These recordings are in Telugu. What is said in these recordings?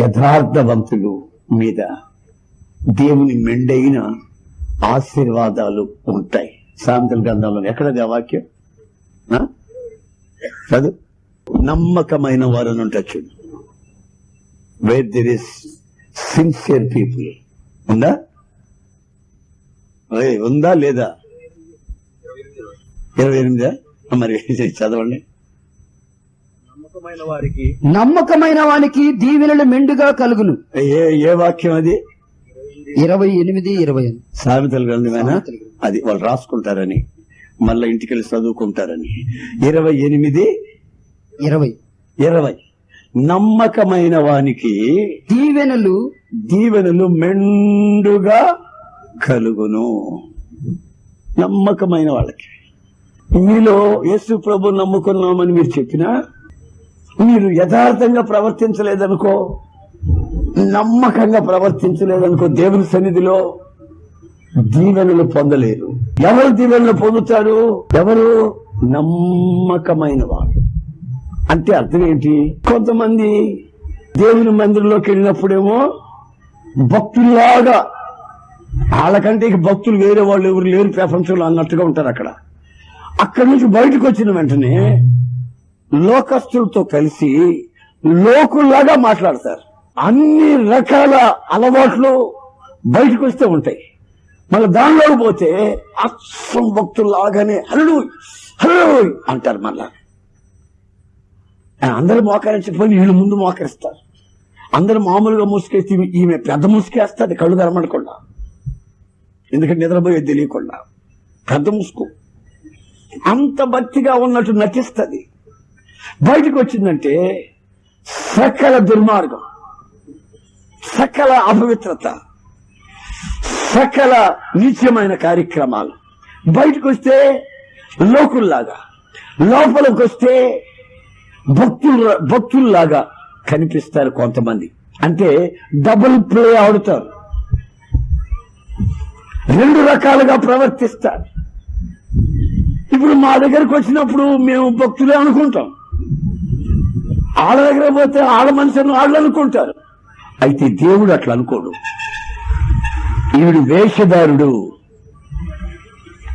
యథార్థవంతులు మీద దేవుని మెండైన ఆశీర్వాదాలు ఉంటాయి. సాంతల గ్రంథంలో ఎక్కడ వాక్యం? ఆ? చదువు. నమ్మకమైన వారు అని ఉంటారు చూడు. Where there is sincere people ఉందా? ఉందా లేదా? ఇరవై ఎనిమిదా? మరి చదవండి. నమ్మకమైన వారికి నమ్మకమైన వానికి దీవెనలు మెండుగా కలుగును. ఏ ఏ వాక్యం అది? ఇరవై ఎనిమిది ఇరవై సామెతల గ్రంథమేనా. అది వాళ్ళు రాసుకుంటారని మళ్ళా ఇంటికి వెళ్ళి చదువుకుంటారని. ఇరవై ఎనిమిది ఇరవై. ఇరవై. నమ్మకమైన వానికి దీవెనలు దీవెనలు మెండుగా కలుగును. నమ్మకమైన వాళ్ళకి. మీలో యేసు ప్రభు నమ్ముకున్నామని మీరు చెప్పినా మీరు యథార్థంగా ప్రవర్తించలేదనుకో నమ్మకంగా ప్రవర్తించలేదనుకో దేవుని సన్నిధిలో దీవెనలు పొందలేరు. ఎవరు దీవెనలు పొందుతారు? ఎవరు నమ్మకమైన వాడు అంటే అర్థం ఏంటి? కొంతమంది దేవుని మందిరంలోకి వెళ్ళినప్పుడేమో భక్తుల్లాగా వాళ్ళకంటే ఇక భక్తులు వేరే వాళ్ళు ఎవరు లేరు ప్రపంచంలో అన్నట్టుగా ఉంటారు అక్కడ. అక్కడి నుంచి బయటకు వచ్చిన వెంటనే లోకస్తులతో కలిసి లోకుల్లాగా మాట్లాడతారు. అన్ని రకాల అలవాట్లు బయటకు వస్తే ఉంటాయి. మళ్ళీ దానిలోకి పోతే అచ్చం భక్తుల్లాగానే హల్లు హల్లు అంటారు మళ్ళా. అందరు మోకరించకపోయి వీళ్ళు ముందు మోకరిస్తారు. అందరు మామూలుగా ముసుకేసి ఈమె- పెద్ద ముసుకేస్తుంది కళ్ళు కనబడకుండా. ఎందుకంటే నిద్రపోయేది తెలియకుండా. పెద్ద ముసుకు అంత భక్తిగా ఉన్నట్టు నటిస్తుంది. బయటకు వచ్చిందంటే సకల దుర్మార్గం సకల అపవిత్రత సకల నిత్యమైన కార్యక్రమాలు. బయటకు వస్తే లోకుల్లాగా లోపలికి వస్తే భక్తులు భక్తుల్లాగా కనిపిస్తారు కొంతమంది. అంటే డబుల్ ప్లే ఆడుతారు. రెండు రకాలుగా ప్రవర్తిస్తారు. ఇప్పుడు మా దగ్గరకు వచ్చినప్పుడు మేము భక్తులే అనుకుంటాం. ఆడ దగ్గర పోతే ఆడ మనుషులను వాళ్ళు అనుకుంటారు. అయితే దేవుడు అట్లా అనుకోడు. ఈడు వేషధారుడు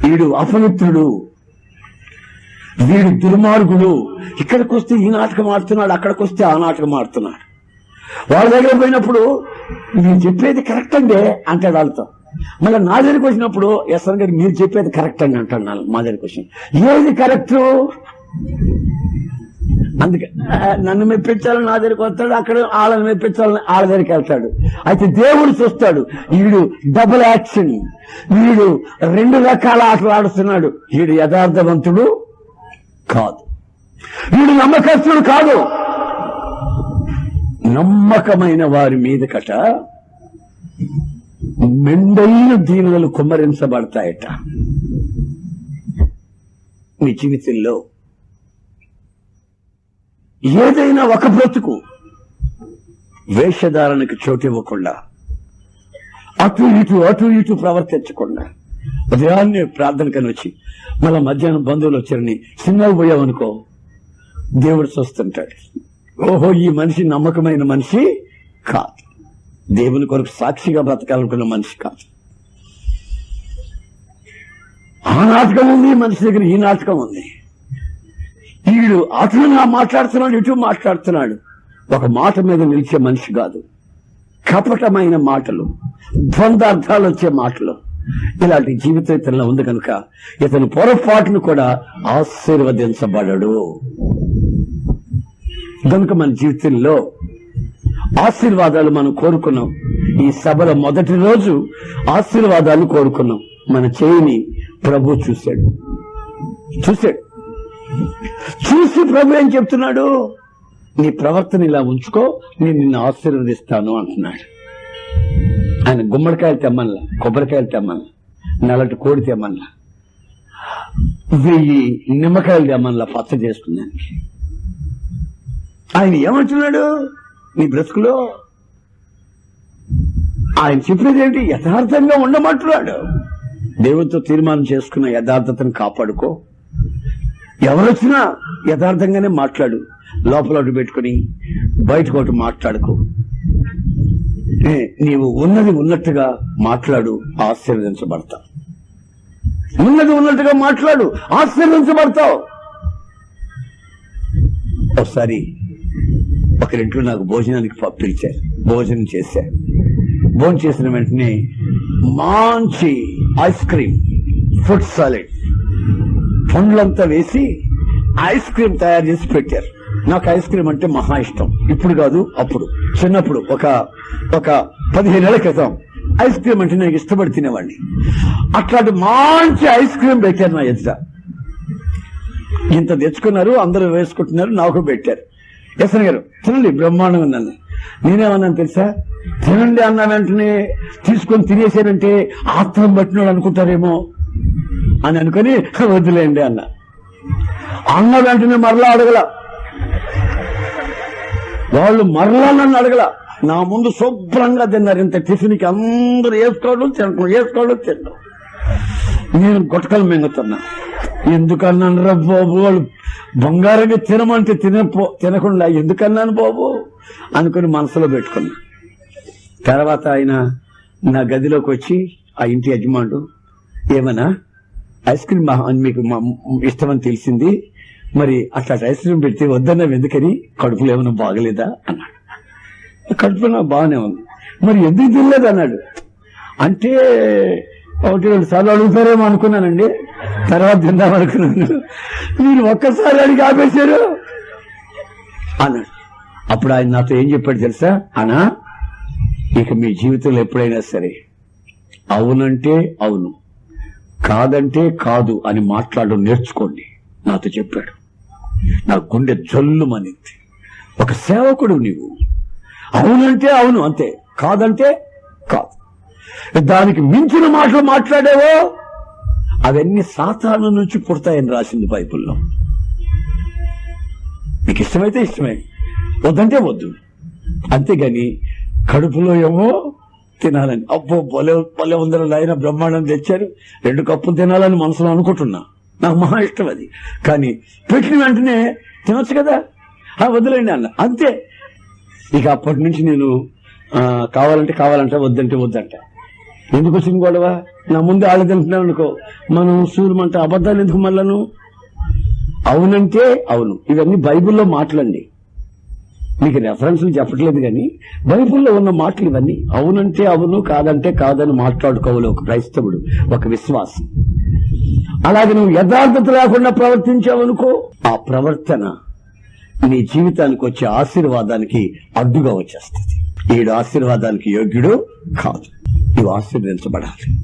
ఈడు అపవిత్రుడు వీడు దుర్మార్గుడు. ఇక్కడికి వస్తే ఈ నాటకం ఆడుతున్నాడు అక్కడికి వస్తే ఆ నాటకం ఆడుతున్నాడు. వాళ్ళ దగ్గర పోయినప్పుడు నేను చెప్పేది కరెక్ట్ అండి అంటాడు వాళ్ళతో. మళ్ళీ నా దగ్గరికి వచ్చినప్పుడు ఎస్ఆర్ గారు మీరు చెప్పేది కరెక్ట్ అండి అంటాడు నా మా దగ్గరికి వచ్చిన ఏది కరెక్ట్? అందుకే నన్ను మెప్పించాలని నా దగ్గరికి వస్తాడు అక్కడ వాళ్ళని మెప్పించాలని వాళ్ళ దగ్గరికి వెళ్తాడు. అయితే దేవుడు చూస్తాడు వీడు డబుల్ యాక్షన్ వీడు రెండు రకాల ఆటలు ఆడుతున్నాడు వీడు యథార్థవంతుడు కాదు. వీడు నమ్మకస్తుడు కాదు. నమ్మకమైన వారి మీద కట మెండైన దీనులు కుమ్మరించబడతాయట. మీ జీవితంలో ఏదైనా ఒక బ్రతుకు వేషధారణకు చోటు ఇవ్వకుండా అటు ఇటు అటు ఇటు ప్రవర్తించకుండా ఉదయాన్నే ప్రార్థనకని వచ్చి మళ్ళా మధ్యాహ్నం బంధువులు వచ్చారని సినిమాకి పోయావనుకో దేవుడు చూస్తుంటాడు. ఓహో ఈ మనిషి నమ్మకమైన మనిషి కాదు. దేవుని కొరకు సాక్షిగా బ్రతకాలనుకున్న మనిషి కాదు. ఆ నాటకం ఉంది మనిషి దగ్గర ఈ నాటకం ఉంది. వీడు అతను నా మాట్లాడుతున్నాడు ఇటు మాట్లాడుతున్నాడు. ఒక మాట మీద నిలిచే మనిషి కాదు. కపటమైన మాటలు ద్వందార్థాలు వచ్చే మాటలు. ఇలాంటి జీవితం ఇతనిలో ఉంది కనుక ఇతను పొరపాటును కూడా ఆశీర్వదించబడడు. కనుక మన జీవితంలో ఆశీర్వాదాలు మనం కోరుకున్నాం. ఈ సభలో మొదటి రోజు ఆశీర్వాదాలు కోరుకున్నాం. మన చేయిని ప్రభు చూశాడు. చూశాడు. చూసి ప్రభు ఏం చెప్తున్నాడు? నీ ప్రవర్తన ఇలా ఉంచుకో నేను నిన్ను ఆశీర్వదిస్తాను అంటున్నాడు. ఆయన గుమ్మడికాయలు తెమ్మన్లా కొబ్బరికాయలు తెమ్మన్లా నల్లటి కోడి తెమ్మల్లా వెయ్యి నిమ్మకాయలు తెమ్మన్లా పచ్చ చేసుకున్నానికి. ఆయన ఏమంటున్నాడు? నీ బ్రతుకులో ఆయన చెప్పేది ఏంటి? యథార్థంగా ఉండమంటున్నాడు. దేవుడితో తీర్మానం చేసుకున్న యథార్థతను కాపాడుకో. ఎవరొచ్చినా యథార్థంగానే మాట్లాడు. లోపల ఒకటి పెట్టుకుని బయటకు ఒకటి మాట్లాడుకో. నీవు ఉన్నది ఉన్నట్టుగా మాట్లాడు ఆశీర్వదించబడతావు ఉన్నది ఉన్నట్టుగా మాట్లాడు ఆశీర్వదించబడతావు. ఒకసారి ఒకరింట్లో నాకు భోజనానికి పిలిచారు భోజనం చేశారు భోజనం చేసిన వెంటనే మంచి ఐస్ క్రీమ్ ఫుడ్ సాలెడ్ పండ్లంతా వేసి ఐస్ క్రీమ్ తయారు చేసి పెట్టారు. నాకు ఐస్ క్రీమ్ అంటే మహా ఇష్టం. ఇప్పుడు కాదు అప్పుడు. చిన్నప్పుడు ఒక ఒక పదిహేను ఏళ్ళ క్రితం. ఐస్ క్రీమ్ అంటే నాకు ఇష్టపడి తినేవాడిని. అట్లాంటి మంచి ఐస్ క్రీమ్ పెట్టారు నా ఎదుట. ఇంత తెచ్చుకున్నారు అందరూ వేసుకుంటున్నారు నాకు పెట్టారు. ఎస్ఎన్ గారు తినండి బ్రహ్మాండంగా ఉన్నాను నేనేమన్నాను తెలుసా? తినండి అన్న వెంటనే తీసుకొని తినేసానంటే ఆత్రం పట్టినాడు అనుకుంటారేమో. అని అనుకుని వదిలేండి అన్న. అన్న వెంటనే మరలా అడగల. వాళ్ళు మరలా నన్ను అడగల. నా ముందు శుభ్రంగా తిన్నారు. ఇంత టిఫిన్కి అందరూ వేసుకోవడం తినడం వేసుకోవడం తినడం. నేను గుట్టకలు మింగుతున్నా. ఎందుకన్నాను రా బాబు? వాళ్ళు బంగారంగా తినమంటే తినపో తినకుండా ఎందుకన్నాను బాబు? అనుకుని మనసులో పెట్టుకున్నా. తర్వాత ఆయన నా గదిలోకి వచ్చి ఆ ఇంటి యజమానుడు ఏమన్నా? ఐస్ క్రీమ్ మా- మీకు మా- ఇష్టమని తెలిసింది. మరి అట్లా ఐస్ క్రీమ్ పెడితే వద్దన్నావు ఎందుకని? కడుపులో ఏమైనా బాగలేదా? అన్నాడు. కడుపులో నాకు బాగానే ఉంది. మరి ఎందుకు తినలేదు? అన్నాడు. అంటే ఒకటి రెండు సార్లు అడుగుతారేమో అనుకున్నానండి. తర్వాత తిందాం అనుకున్నాను. మీరు ఒక్కసారి అడిగి ఆపేశారు. అన్నాడు. అప్పుడు ఆయన నాతో ఏం చెప్పాడు తెలుసా? అనా ఇక మీ జీవితంలో ఎప్పుడైనా సరే అవునంటే అవును. కాదంటే కాదు అని మాట్లాడడం నేర్చుకోండి. నాతో చెప్పాడు. నా గుండె జల్లుమనింది. ఒక సేవకుడు నీవు. అవునంటే అవును అంతే. కాదంటే కాదు. దానికి మించిన మాటలు మాట్లాడేవో? అవన్నీ సాతాను నుంచి పుడతాయని రాసింది బైబిల్లో. నీకు ఇష్టమైతే ఇష్టమే. వద్దంటే వద్దు. అంతేగాని కడుపులో ఏమో తినాలని. అబ్బో భలే భలే ఉందని ఆయన బ్రహ్మాండం తెచ్చారు. రెండు కప్పులు తినాలని మనసులో అనుకుంటున్నా. నాకు మహా ఇష్టం అది. కానీ పెట్టిన వెంటనే తినొచ్చు కదా? ఆ వద్దులేండి అన్న. అంతే. ఇక అప్పటి నుంచి నేను కావాలంటే కావాలంటే కావాలంట వద్దంటే వద్దంట. ఎందుకు వచ్చింది గొడవ? నా ముందు ఆళ్ళ తింటున్నావు అనుకో. మనం సూర్యమంట అబద్ధాలు ఎందుకు మళ్ళను? అవునంటే అవును. ఇవన్నీ బైబిల్లో మాటలండి. మీకు రెఫరెన్స్లు చెప్పట్లేదు కానీ బైబిల్లో ఉన్న మాటలు ఇవన్నీ అవునంటే అవును కాదంటే కాదని మాట్లాడుకోవాలి ఒక క్రైస్తవుడు ఒక విశ్వాసం. అలాగే నువ్వు యథార్థత లేకుండా ప్రవర్తించావనుకో ఆ ప్రవర్తన నీ జీవితానికి వచ్చే ఆశీర్వాదానికి అడ్డుగా వచ్చేస్తుంది. ఈడు ఆశీర్వాదానికి యోగ్యుడు కాదు. నువ్వు ఆశీర్వదించబడాలి.